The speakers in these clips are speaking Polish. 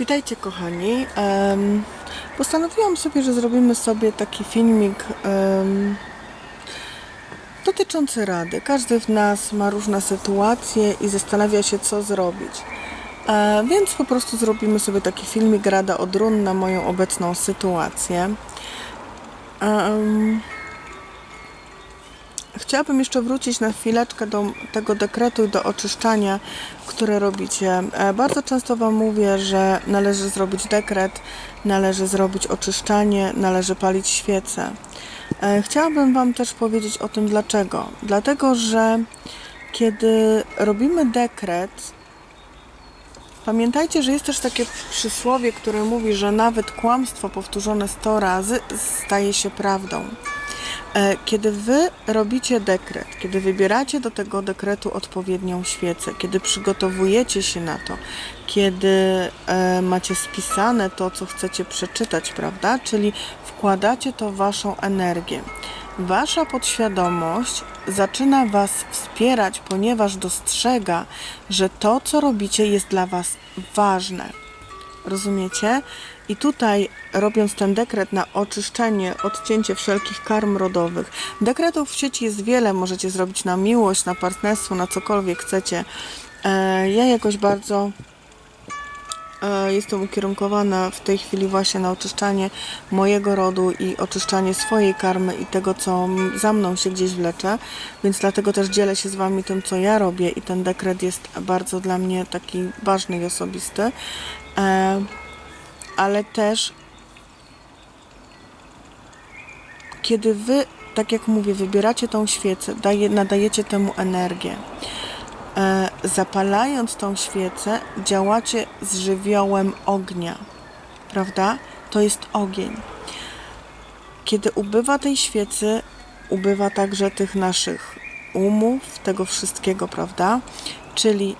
Witajcie kochani. Postanowiłam sobie, że zrobimy sobie taki filmik dotyczący rady. Każdy z nas ma różne sytuacje i zastanawia się, co zrobić. E, więc po prostu zrobimy sobie taki filmik Rada od run na moją obecną sytuację. Em, Chciałabym jeszcze wrócić na chwileczkę do tego dekretu i do oczyszczania, które robicie. E, Bardzo często Wam mówię, że należy zrobić dekret, należy zrobić oczyszczanie, należy palić świece. E, Chciałabym Wam też powiedzieć o tym dlaczego. Dlatego, że kiedy robimy dekret, Pamiętajcie, że jest też takie przysłowie, które mówi, że nawet kłamstwo powtórzone 100 razy staje się prawdą. E, Kiedy wy robicie dekret, kiedy wybieracie do tego dekretu odpowiednią świecę, kiedy przygotowujecie się na to, kiedy e, macie spisane to, co chcecie przeczytać, prawda? Czyli wkładacie to waszą energię. Wasza podświadomość zaczyna Was wspierać, ponieważ dostrzega, że to, co robicie, jest dla Was ważne. Rozumiecie? I tutaj, robiąc ten dekret na oczyszczenie, odcięcie wszelkich karm rodowych, dekretów w sieci jest wiele, możecie zrobić na miłość, na partnerstwo, na cokolwiek chcecie. E, ja jakoś bardzo e, jestem ukierunkowana w tej chwili właśnie na oczyszczanie mojego rodu i oczyszczanie swojej karmy i tego, co za mną się gdzieś wlecze, więc dlatego też dzielę się z Wami tym, co ja robię i ten dekret jest bardzo dla mnie taki ważny i osobisty. E, ale też kiedy Wy, tak jak mówię, wybieracie tą świecę, daje, nadajecie temu energię, e, zapalając tą świecę, działacie z żywiołem ognia, prawda? To jest ogień. Kiedy ubywa tej świecy, ubywa także tych naszych umów, tego wszystkiego, prawda? Czyli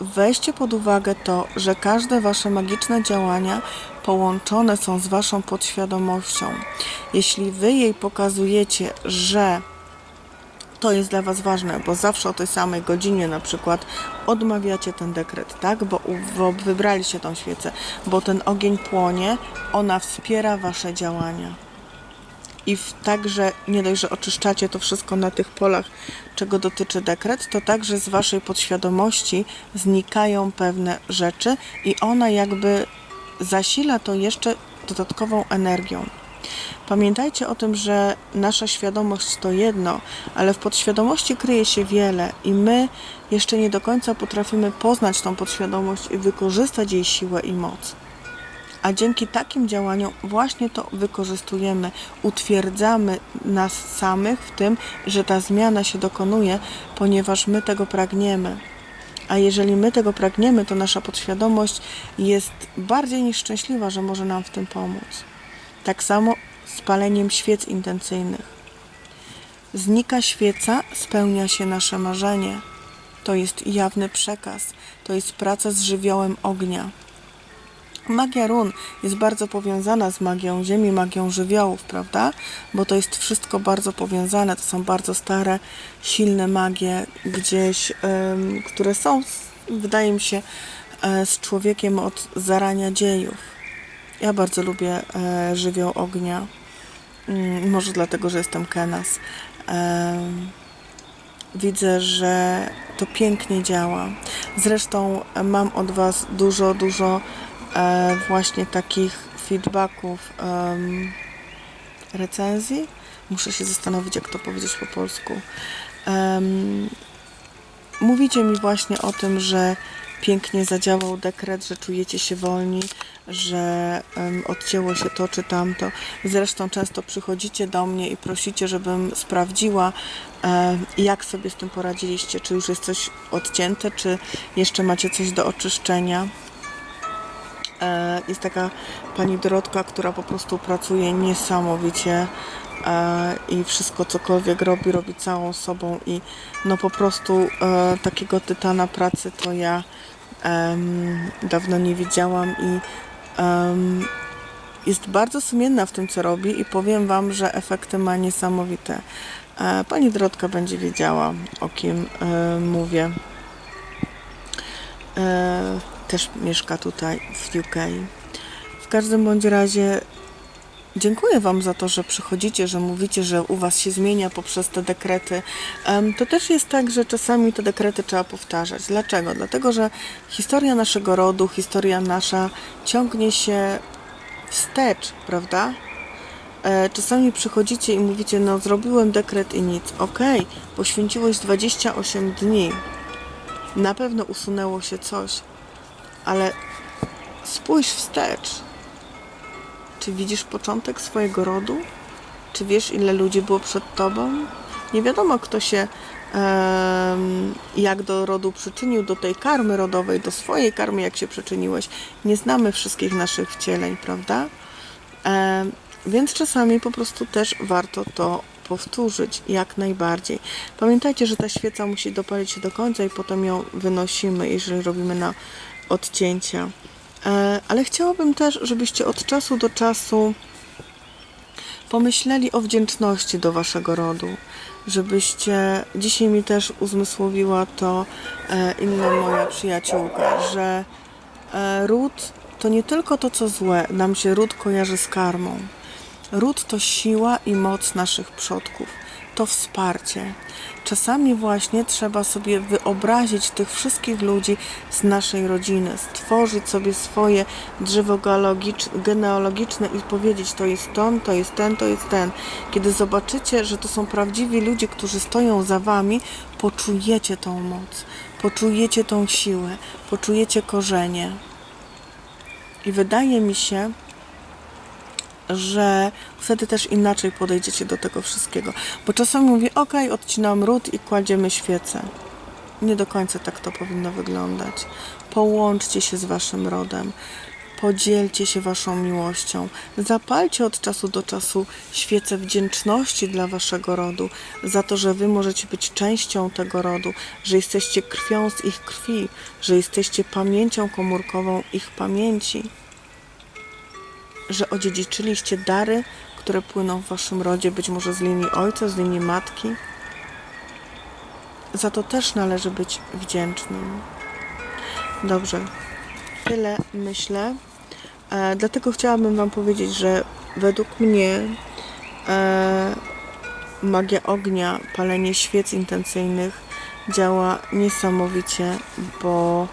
weźcie pod uwagę to, że każde wasze magiczne działania połączone są z waszą podświadomością. Jeśli wy jej pokazujecie, że to jest dla Was ważne, bo zawsze o tej samej godzinie na przykład odmawiacie ten dekret, tak? Bo, bo wybraliście tą świecę, bo ten ogień płonie, ona wspiera Wasze działania. I w, także nie dość, że oczyszczacie to wszystko na tych polach, czego dotyczy dekret, to także z Waszej podświadomości znikają pewne rzeczy i ona jakby zasila to jeszcze dodatkową energią. Pamiętajcie o tym, że nasza świadomość to jedno, ale w podświadomości kryje się wiele i my jeszcze nie do końca potrafimy poznać tą podświadomość i wykorzystać jej siłę i moc. A dzięki takim działaniom właśnie to wykorzystujemy, utwierdzamy nas samych w tym, że ta zmiana się dokonuje, ponieważ my tego pragniemy. A jeżeli my tego pragniemy, to nasza podświadomość jest bardziej niż szczęśliwa, że może nam w tym pomóc. Tak samo z paleniem świec intencyjnych. Znika świeca, spełnia się nasze marzenie. To jest jawny przekaz, to jest praca z żywiołem ognia. Magia run jest bardzo powiązana z magią ziemi, magią żywiołów, prawda? Bo to jest wszystko bardzo powiązane. To są bardzo stare, silne magie gdzieś, em, które są, wydaje mi się, e, z człowiekiem od zarania dziejów. Ja bardzo lubię e, żywioł ognia. Mm, może dlatego, że jestem Kenas. Em, widzę, że to pięknie działa. Zresztą e, mam od Was dużo, dużo właśnie takich feedbacków, recenzji. Muszę się zastanowić, jak to powiedzieć po polsku. Mówicie mi właśnie o tym, że pięknie zadziałał dekret, że czujecie się wolni, że em, odcięło się to czy tamto. Zresztą często przychodzicie do mnie i prosicie, żebym sprawdziła, e, jak sobie z tym poradziliście. Czy już jest coś odcięte, czy jeszcze macie coś do oczyszczenia. E, Jest taka pani Dorotka, która po prostu pracuje niesamowicie e, i wszystko cokolwiek robi, robi całą sobą i no po prostu e, takiego tytana pracy to ja dawno nie widziałam i jest bardzo sumienna w tym, co robi i powiem Wam, że efekty ma niesamowite. Pani Dorotka będzie wiedziała, o kim mówię. Też mieszka tutaj w UK. W każdym bądź razie dziękuję Wam za to, że przychodzicie, że mówicie, że u Was się zmienia poprzez te dekrety. To też jest tak, że czasami te dekrety trzeba powtarzać. Dlaczego? Dlatego, że historia naszego rodu, historia nasza ciągnie się wstecz, prawda? E, Czasami przychodzicie i mówicie, no zrobiłem dekret i nic. Okej, poświęciłeś 28 dni. Na pewno usunęło się coś, ale spójrz wstecz. Czy widzisz początek swojego rodu? Czy wiesz, ile ludzi było przed tobą? Nie wiadomo, kto się jak do rodu przyczynił, do tej karmy rodowej, do swojej karmy, jak się przyczyniłeś. Nie znamy wszystkich naszych wcieleń, prawda? Więc czasami po prostu też warto to powtórzyć, jak najbardziej. Pamiętajcie, że ta świeca musi dopalić się do końca i potem ją wynosimy, jeżeli robimy na odcięcia. E, Ale chciałabym też, żebyście od czasu do czasu pomyśleli o wdzięczności do waszego rodu. Żebyście, dzisiaj mi też uzmysłowiła to e, inna moja przyjaciółka, że e, ród to nie tylko to, co złe, nam się ród kojarzy z karmą. Ród to siła i moc naszych przodków, to wsparcie. Czasami właśnie trzeba sobie wyobrazić tych wszystkich ludzi z naszej rodziny, stworzyć sobie swoje drzewo genealogiczne i powiedzieć, to jest ton, to jest ten, to jest ten. Kiedy zobaczycie, że to są prawdziwi ludzie, którzy stoją za wami, poczujecie tą moc, poczujecie tą siłę, poczujecie korzenie. I wydaje mi się, że wtedy też inaczej podejdziecie do tego wszystkiego. Bo czasami mówię, ok, odcinam ród i kładziemy świecę. Nie do końca tak to powinno wyglądać. Połączcie się z waszym rodem. Podzielcie się waszą miłością. Zapalcie od czasu do czasu świecę wdzięczności dla waszego rodu, za to, że wy możecie być częścią tego rodu, że jesteście krwią z ich krwi, że jesteście pamięcią komórkową ich pamięci że odziedziczyliście dary, które płyną w waszym rodzie, być może z linii ojca, z linii matki. Za to też należy być wdzięcznym. Dobrze, tyle myślę. E, dlatego chciałabym Wam powiedzieć, że według mnie e, magia ognia, palenie świec intencyjnych działa niesamowicie, bo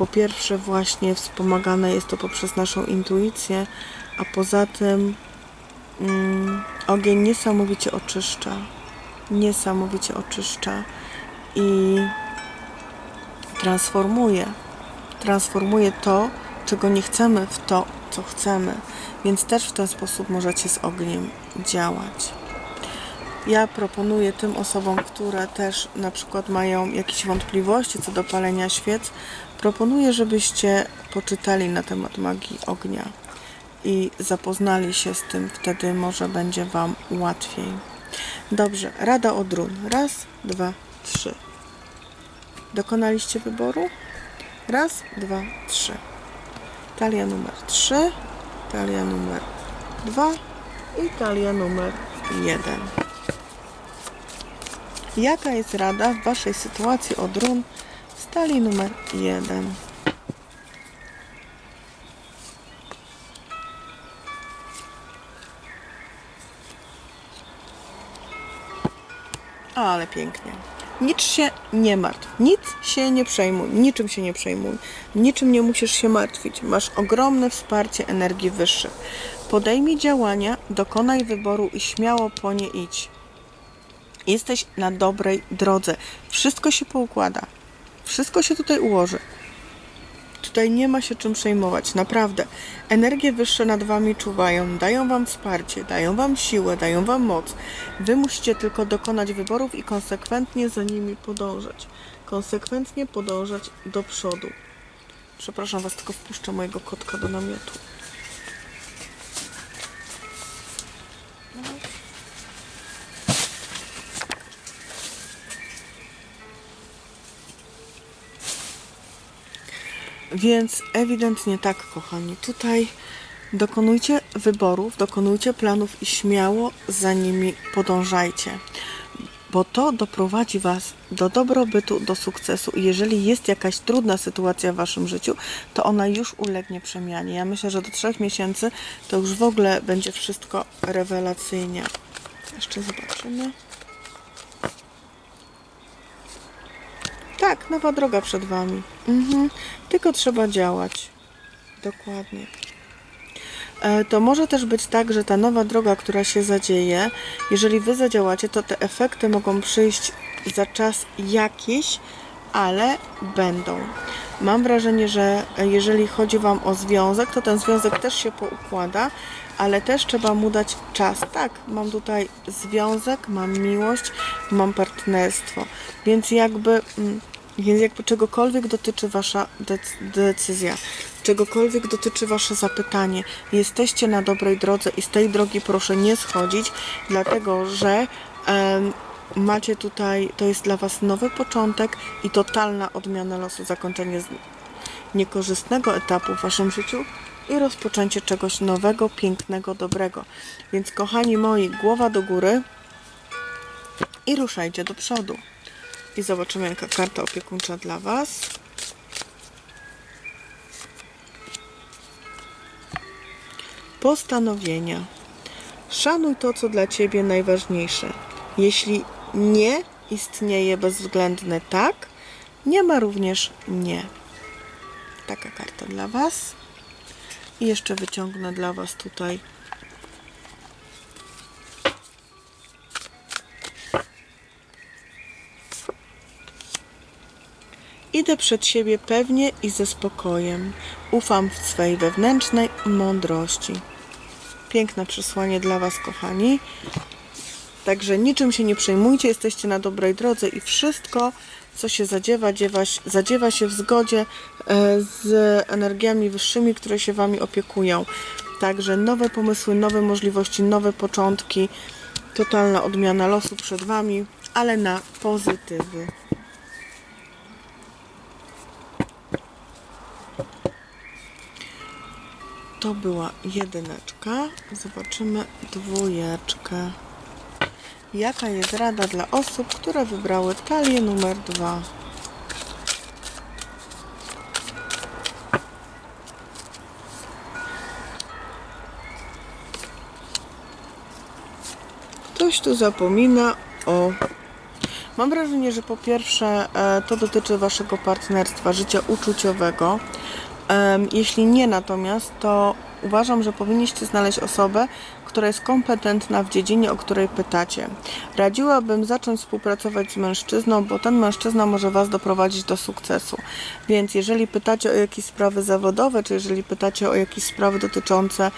po pierwsze właśnie wspomagane jest to poprzez naszą intuicję, a poza tym mm, ogień niesamowicie oczyszcza. Niesamowicie oczyszcza i transformuje. Transformuje to, czego nie chcemy, w to, co chcemy. Więc też w ten sposób możecie z ogniem działać. Ja proponuję tym osobom, które też na przykład mają jakieś wątpliwości co do palenia świec, proponuję, żebyście poczytali na temat magii ognia i zapoznali się z tym, wtedy może będzie Wam łatwiej. Dobrze, rada od run. Raz, dwa, trzy. Dokonaliście wyboru? Raz, dwa, trzy. Talia numer trzy, talia numer dwa i talia numer jeden. Jaka jest rada w Waszej sytuacji od run z talii numer 1? Ale pięknie. Nic się nie martw. Nic się nie przejmuj. Niczym się nie przejmuj. Niczym nie musisz się martwić. Masz ogromne wsparcie energii wyższych. Podejmij działania, dokonaj wyboru i śmiało po nie idź. Jesteś na dobrej drodze. Wszystko się poukłada. Wszystko się tutaj ułoży. Tutaj nie ma się czym przejmować, naprawdę. Energie wyższe nad wami czuwają, dają wam wsparcie, dają wam siłę, dają wam moc. Wy musicie tylko dokonać wyborów i konsekwentnie za nimi podążać. Konsekwentnie podążać do przodu. Przepraszam was, tylko wpuszczę mojego kotka do namiotu. Więc ewidentnie tak, kochani. Tutaj dokonujcie wyborów, dokonujcie planów i śmiało za nimi podążajcie. bo to doprowadzi Was do dobrobytu, do sukcesu. I jeżeli jest jakaś trudna sytuacja w Waszym życiu, to ona już ulegnie przemianie. Ja myślę, że do trzech miesięcy to już w ogóle będzie wszystko rewelacyjnie. Jeszcze zobaczymy. Tak, nowa droga przed Wami. Mhm. Tylko trzeba działać. Dokładnie. E, To może też być tak, że ta nowa droga, która się zadzieje, jeżeli Wy zadziałacie, to te efekty mogą przyjść za czas jakiś, ale będą. Mam wrażenie, że jeżeli chodzi Wam o związek, to ten związek też się poukłada, ale też trzeba mu dać czas. Tak, mam tutaj związek, mam miłość, mam partnerstwo, więc jakby. mm, więc jakby czegokolwiek dotyczy Wasza dec- decyzja, czegokolwiek dotyczy Wasze zapytanie, jesteście na dobrej drodze i z tej drogi proszę nie schodzić, dlatego że em, macie tutaj, to jest dla Was nowy początek i totalna odmiana losu, zakończenie niekorzystnego etapu w Waszym życiu i rozpoczęcie czegoś nowego, pięknego, dobrego. Więc kochani moi, głowa do góry i ruszajcie do przodu. I zobaczymy, jaka karta opiekuńcza dla Was. Postanowienia. Szanuj to, co dla Ciebie najważniejsze. Jeśli nie istnieje bezwzględne tak, nie ma również nie. Taka karta dla Was. I jeszcze wyciągnę dla Was tutaj Idę przed siebie pewnie i ze spokojem. Ufam w swej wewnętrznej mądrości. Piękne przesłanie dla Was, kochani. Także niczym się nie przejmujcie, jesteście na dobrej drodze i wszystko, co się zadziewa, dziewa, zadziewa się w zgodzie e, z energiami wyższymi, które się Wami opiekują. Także nowe pomysły, nowe możliwości, nowe początki, totalna odmiana losu przed Wami, ale na pozytywy. To była jedyneczka. Zobaczymy dwójeczkę. Jaka jest rada dla osób, które wybrały talię numer dwa? Ktoś tu zapomina o. Mam wrażenie, że po pierwsze e, to dotyczy Waszego partnerstwa, życia uczuciowego. Jeśli nie natomiast, to uważam, że powinniście znaleźć osobę, która jest kompetentna w dziedzinie, o której pytacie. Radziłabym zacząć współpracować z mężczyzną, bo ten mężczyzna może Was doprowadzić do sukcesu. Więc jeżeli pytacie o jakieś sprawy zawodowe, czy jeżeli pytacie o jakieś sprawy dotyczące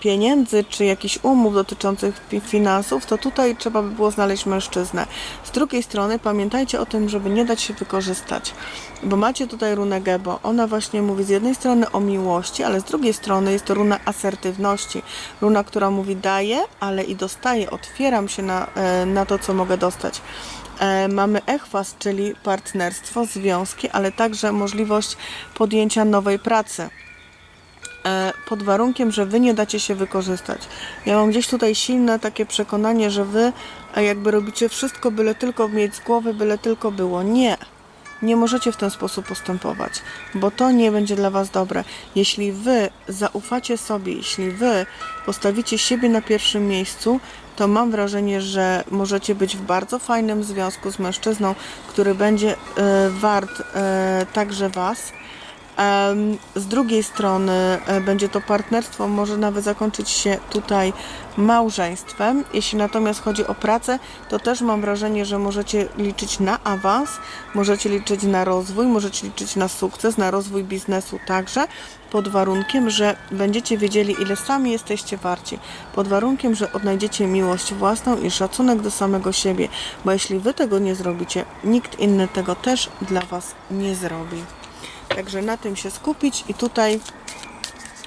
pieniędzy, czy jakichś umów dotyczących finansów, to tutaj trzeba by było znaleźć mężczyznę. Z drugiej strony pamiętajcie o tym, żeby nie dać się wykorzystać, bo macie tutaj runę Gebo. Ona właśnie mówi z jednej strony o miłości, ale z drugiej strony jest to runa asertywności. Runa, która mówi daję, ale i dostaję, otwieram się na, e, na to, co mogę dostać. E, Mamy echwas, czyli partnerstwo, związki, ale także możliwość podjęcia nowej pracy e, pod warunkiem, że wy nie dacie się wykorzystać. Ja mam gdzieś tutaj silne takie przekonanie, że wy e, jakby robicie wszystko, byle tylko mieć z głowy, byle tylko było. Nie. Nie możecie w ten sposób postępować, bo to nie będzie dla Was dobre. Jeśli Wy zaufacie sobie, jeśli Wy postawicie siebie na pierwszym miejscu, to mam wrażenie, że możecie być w bardzo fajnym związku z mężczyzną, który będzie e, wart e, także Was. Z drugiej strony e, będzie to partnerstwo, może nawet zakończyć się tutaj małżeństwem. Jeśli natomiast chodzi o pracę, to też mam wrażenie, że możecie liczyć na awans, możecie liczyć na rozwój, możecie liczyć na sukces, na rozwój biznesu także, pod warunkiem, że będziecie wiedzieli, ile sami jesteście warci, pod warunkiem, że odnajdziecie miłość własną i szacunek do samego siebie, bo jeśli wy tego nie zrobicie, nikt inny tego też dla was nie zrobi. Także na tym się skupić i tutaj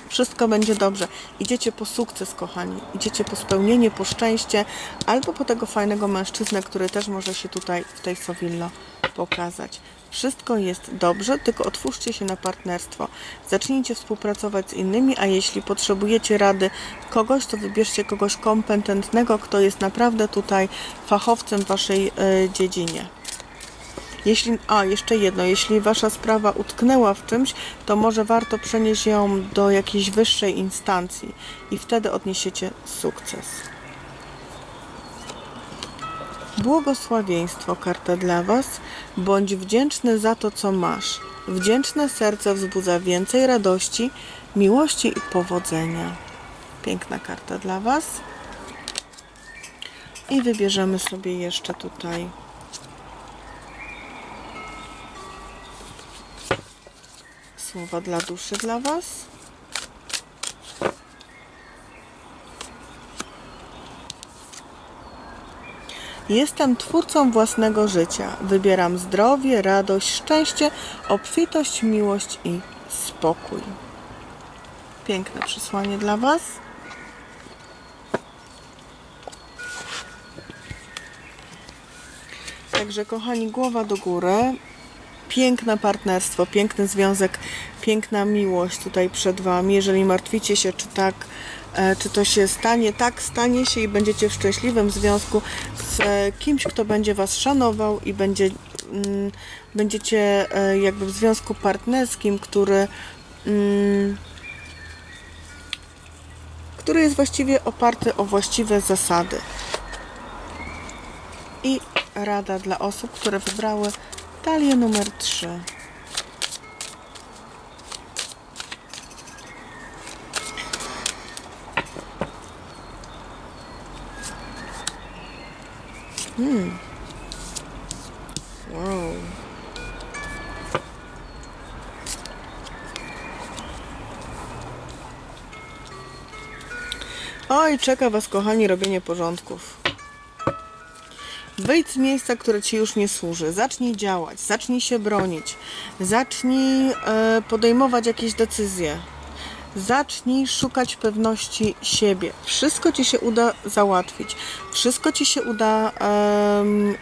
wszystko będzie dobrze. Idziecie po sukces, kochani. Idziecie po spełnienie, po szczęście, albo po tego fajnego mężczyznę, który też może się tutaj w tej Sowillo pokazać. Wszystko jest dobrze, tylko otwórzcie się na partnerstwo. Zacznijcie współpracować z innymi, a jeśli potrzebujecie rady kogoś, to wybierzcie kogoś kompetentnego, kto jest naprawdę tutaj fachowcem w waszej e, dziedzinie. Jeśli, a jeszcze jedno, jeśli wasza sprawa utknęła w czymś, to może warto przenieść ją do jakiejś wyższej instancji i wtedy odniesiecie sukces. Błogosławieństwo karta dla Was. Bądź wdzięczny za to, co masz. Wdzięczne serce wzbudza więcej radości, miłości i powodzenia. Piękna karta dla Was. I wybierzemy sobie jeszcze tutaj słowa dla duszy dla Was. Jestem twórcą własnego życia. Wybieram zdrowie, radość, szczęście, obfitość, miłość i spokój. Piękne przesłanie dla Was. Także, kochani, głowa do góry. Piękne partnerstwo, piękny związek, piękna miłość tutaj przed Wami. Jeżeli martwicie się, czy tak, e, czy to się stanie, tak stanie się i będziecie w szczęśliwym związku z e, kimś, kto będzie Was szanował i będzie, mm, będziecie e, jakby w związku partnerskim, który, mm, który jest właściwie oparty o właściwe zasady. I rada dla osób, które wybrały talię numer 3. Hmm. Wow. Oj, czeka Was, kochani, robienie porządków. Wyjdź z miejsca, które Ci już nie służy. Zacznij działać, zacznij się bronić, zacznij e, podejmować jakieś decyzje. Zacznij szukać pewności siebie. Wszystko Ci się uda załatwić, wszystko Ci się uda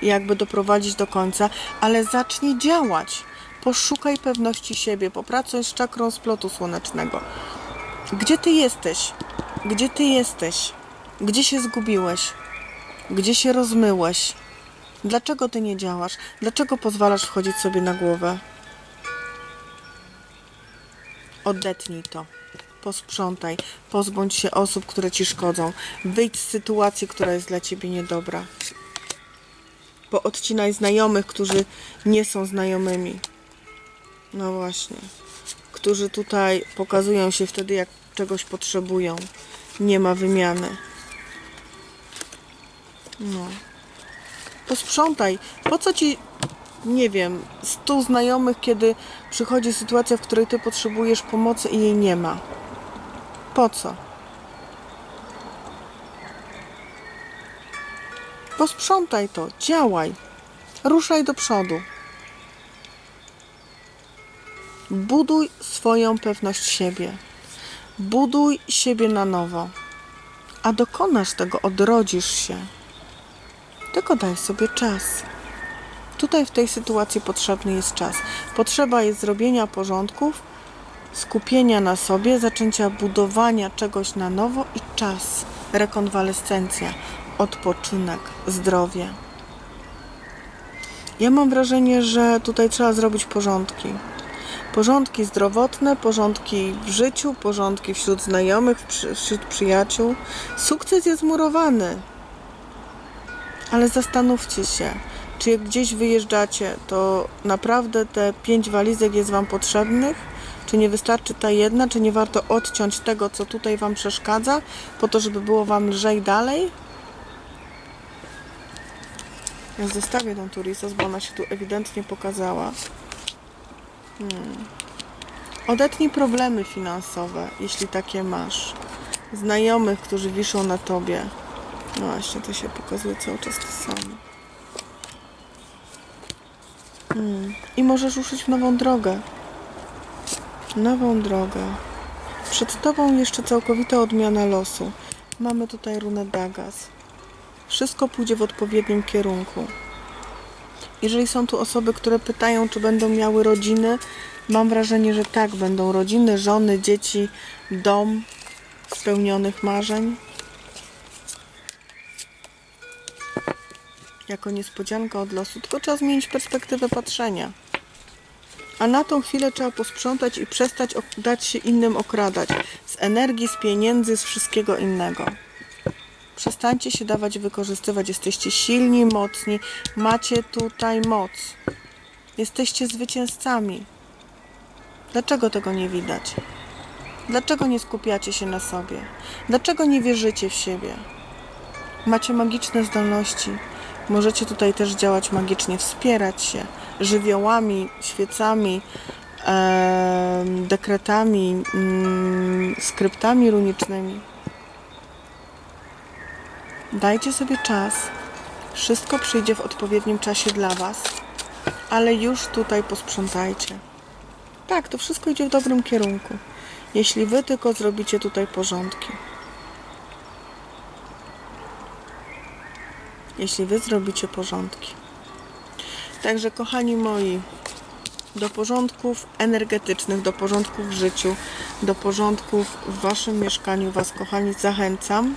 jakby doprowadzić do końca, ale zacznij działać. Poszukaj pewności siebie, popracuj z czakrą splotu słonecznego. Gdzie Ty jesteś? Gdzie Ty jesteś? Gdzie się zgubiłeś? Gdzie się rozmyłeś? Dlaczego ty nie działasz? Dlaczego pozwalasz wchodzić sobie na głowę? Odetnij to. Posprzątaj. Pozbądź się osób, które ci szkodzą. Wyjdź z sytuacji, która jest dla ciebie niedobra. Poodcinaj znajomych, którzy nie są znajomymi. No właśnie. Którzy tutaj pokazują się wtedy, jak czegoś potrzebują. Nie ma wymiany. No. Posprzątaj. Po co ci, nie wiem, stu znajomych, kiedy przychodzi sytuacja, w której ty potrzebujesz pomocy i jej nie ma? Po co? Posprzątaj to, działaj. Ruszaj do przodu. Buduj swoją pewność siebie. Buduj siebie na nowo. A dokonasz tego, odrodzisz się. Tylko daj sobie czas. Tutaj w tej sytuacji potrzebny jest czas. Potrzeba jest zrobienia porządków, skupienia na sobie, zaczęcia budowania czegoś na nowo i czas. Rekonwalescencja, odpoczynek, zdrowie. Ja mam wrażenie, że tutaj trzeba zrobić porządki. Porządki zdrowotne, porządki w życiu, porządki wśród znajomych, wśród przyjaciół. Sukces jest murowany. Ale zastanówcie się, czy jak gdzieś wyjeżdżacie, to naprawdę te pięć walizek jest Wam potrzebnych? Czy nie wystarczy ta jedna? Czy nie warto odciąć tego, co tutaj Wam przeszkadza, po to, żeby było Wam lżej dalej? Ja zostawię tą Turisos, bo ona się tu ewidentnie pokazała. Hmm. Odetnij problemy finansowe, jeśli takie masz. Znajomych, którzy wiszą na Tobie. No właśnie, to się pokazuje cały czas to samo. Mm. I możesz ruszyć w nową drogę. Nową drogę. Przed Tobą jeszcze całkowita odmiana losu. Mamy tutaj runę Dagas. Wszystko pójdzie w odpowiednim kierunku. Jeżeli są tu osoby, które pytają, czy będą miały rodziny, mam wrażenie, że tak, będą rodziny, żony, dzieci, dom spełnionych marzeń. Jako niespodzianka od losu, tylko trzeba zmienić perspektywę patrzenia. A na tą chwilę trzeba posprzątać i przestać dać się innym okradać. Z energii, z pieniędzy, z wszystkiego innego. Przestańcie się dawać wykorzystywać. Jesteście silni, mocni. Macie tutaj moc. Jesteście zwycięzcami. Dlaczego tego nie widać? Dlaczego nie skupiacie się na sobie? Dlaczego nie wierzycie w siebie? Macie magiczne zdolności. Możecie tutaj też działać magicznie, wspierać się żywiołami, świecami, dekretami, mm, skryptami runicznymi. Dajcie sobie czas. Wszystko przyjdzie w odpowiednim czasie dla Was, ale już tutaj posprzątajcie. Tak, to wszystko idzie w dobrym kierunku. Jeśli Wy tylko zrobicie tutaj porządki. Jeśli Wy zrobicie porządki. Także, kochani moi, do porządków energetycznych, do porządków w życiu, do porządków w Waszym mieszkaniu Was, kochani, zachęcam.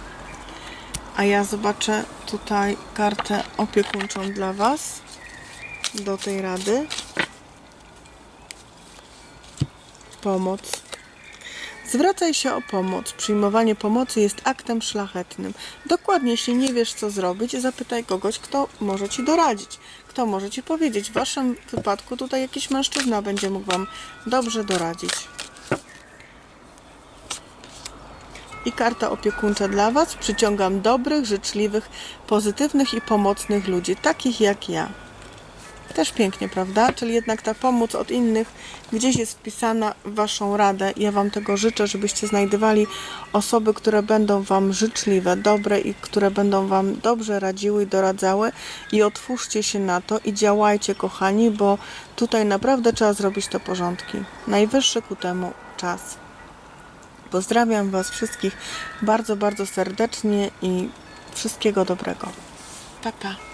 A ja zobaczę tutaj kartę opiekuńczą dla Was do tej rady. Pomoc. Zwracaj się o pomoc. Przyjmowanie pomocy jest aktem szlachetnym. Dokładnie, jeśli nie wiesz, co zrobić, zapytaj kogoś, kto może ci doradzić, kto może ci powiedzieć. W waszym wypadku tutaj jakiś mężczyzna będzie mógł wam dobrze doradzić. I karta opiekuńcza dla Was. Przyciągam dobrych, życzliwych, pozytywnych i pomocnych ludzi, takich jak ja. Też pięknie, prawda? Czyli jednak ta pomoc od innych gdzieś jest wpisana w Waszą radę. Ja Wam tego życzę, żebyście znajdowali osoby, które będą Wam życzliwe, dobre i które będą Wam dobrze radziły i doradzały. I otwórzcie się na to i działajcie, kochani, bo tutaj naprawdę trzeba zrobić te porządki. Najwyższy ku temu czas. Pozdrawiam Was wszystkich bardzo, bardzo serdecznie i wszystkiego dobrego. Pa, pa.